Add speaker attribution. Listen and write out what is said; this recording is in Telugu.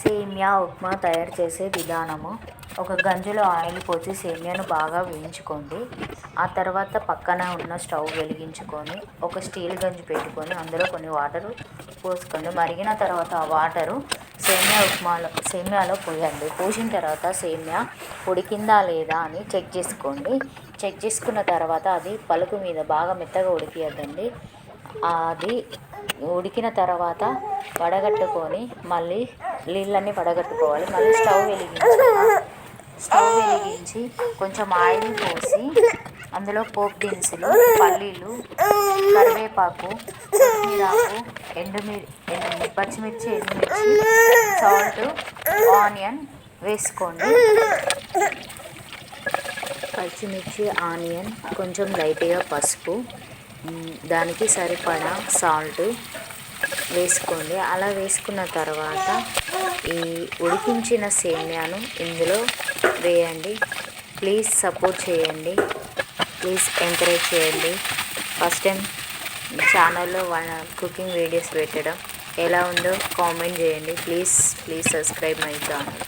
Speaker 1: సేమియా ఉప్మా తయారు చేసే విధానము. ఒక గంజులో ఆయిల్ పోసి సేమియాను బాగా వేయించుకోండి. ఆ తర్వాత పక్కన ఉన్న స్టవ్ వెలిగించుకొని ఒక స్టీల్ గంజు పెట్టుకొని అందులో కొన్ని వాటర్ పోసుకోండి. మరిగిన తర్వాత ఆ వాటరు సేమియా ఉప్మాలో సేమియాలో పోయండి. పోసిన తర్వాత సేమియా ఉడికిందా లేదా అని చెక్ చేసుకోండి. చెక్ చేసుకున్న తర్వాత అది పలుకు మీద బాగా మెత్తగా ఉడికియద్దండి. అది ఉడికిన తర్వాత వడగట్టుకొని మళ్ళీ నీళ్ళన్నీ వడగట్టుకోవాలి. మళ్ళీ స్టవ్ వెలిగించి స్టవ్ వెలిగించి కొంచెం ఆయిల్ పోసి అందులో పోపు దినుసులు పల్లీలు కరివేపాకు కొత్తిమీరాకు ఎండుమిర్ ఎండు పచ్చిమిర్చి ఎండుమిర్చి సాల్ట్ ఆనియన్ వేసుకోండి. పచ్చిమిర్చి ఆనియన్ కొంచెం లైట్గా పసుపు దానికి సరిపడా సాల్ట్ వేసుకోండి. అలా వేసుకున్న తర్వాత ఈ ఉడికించిన సేమ్యాను ఇందులో వేయండి. ప్లీజ్ సపోర్ట్ చేయండి. ప్లీజ్ ఎంకరేజ్ చేయండి. ఫస్ట్ టైం ఛానల్లో కుకింగ్ వీడియోస్ పెట్టడం ఎలా ఉందో కామెంట్ చేయండి. Please please subscribe my channel